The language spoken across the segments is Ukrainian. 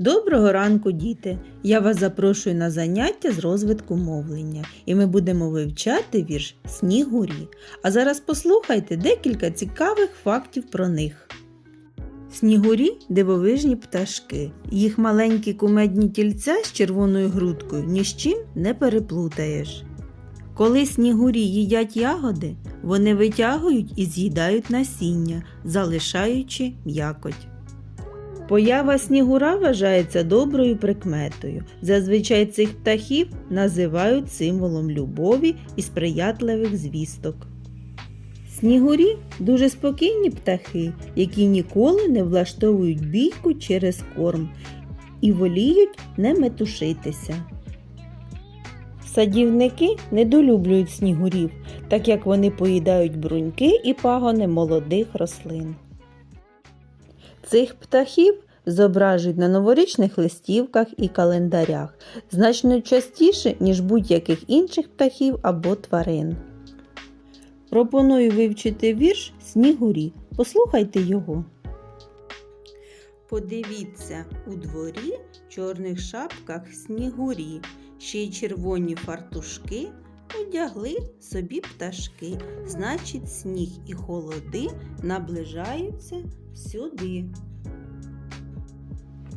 Доброго ранку, діти! Я вас запрошую на заняття з розвитку мовлення, і ми будемо вивчати вірш Снігурі. А зараз послухайте декілька цікавих фактів про них. Снігурі дивовижні пташки. Їх маленькі кумедні тільця з червоною грудкою ні з чим не переплутаєш. Коли снігурі їдять ягоди, вони витягують і з'їдають насіння, залишаючи м'якоть. Поява снігура вважається доброю прикметою. Зазвичай цих птахів називають символом любові і сприятливих звісток. Снігурі дуже спокійні птахи, які ніколи не влаштовують бійку через корм і воліють не метушитися. Садівники недолюблюють снігурів, так як вони поїдають бруньки і пагони молодих рослин. Цих птахів зображують на новорічних листівках і календарях значно частіше, ніж будь-яких інших птахів або тварин. Пропоную вивчити вірш Снігурі. Послухайте його. Подивіться у дворі чорних шапках снігурі, ще й червоні фартушки одягли собі пташки. Значить, сніг і холоди наближаються сюди.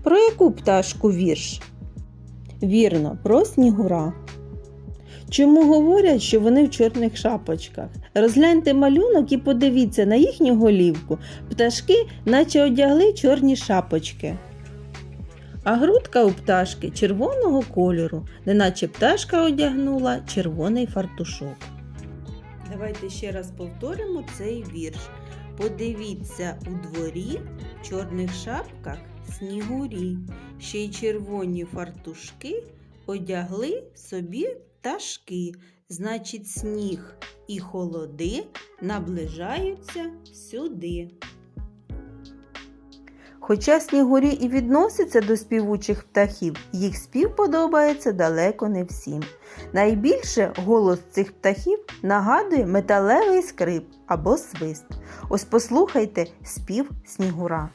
Про яку пташку вірш? Вірно, про снігура. Чому говорять, що вони в чорних шапочках? Розгляньте малюнок і подивіться на їхню голівку. Пташки, наче одягли чорні шапочки. А грудка у пташки червоного кольору, неначе пташка одягнула червоний фартушок. Давайте ще раз повторимо цей вірш. Подивіться у дворі в чорних шапках снігурі, ще й червоні фартушки одягли собі пташки. Значить, сніг і холоди наближаються сюди. Хоча снігурі і відносяться до співучих птахів, їх спів подобається далеко не всім. Найбільше голос цих птахів нагадує металевий скрип або свист. Ось послухайте спів снігура.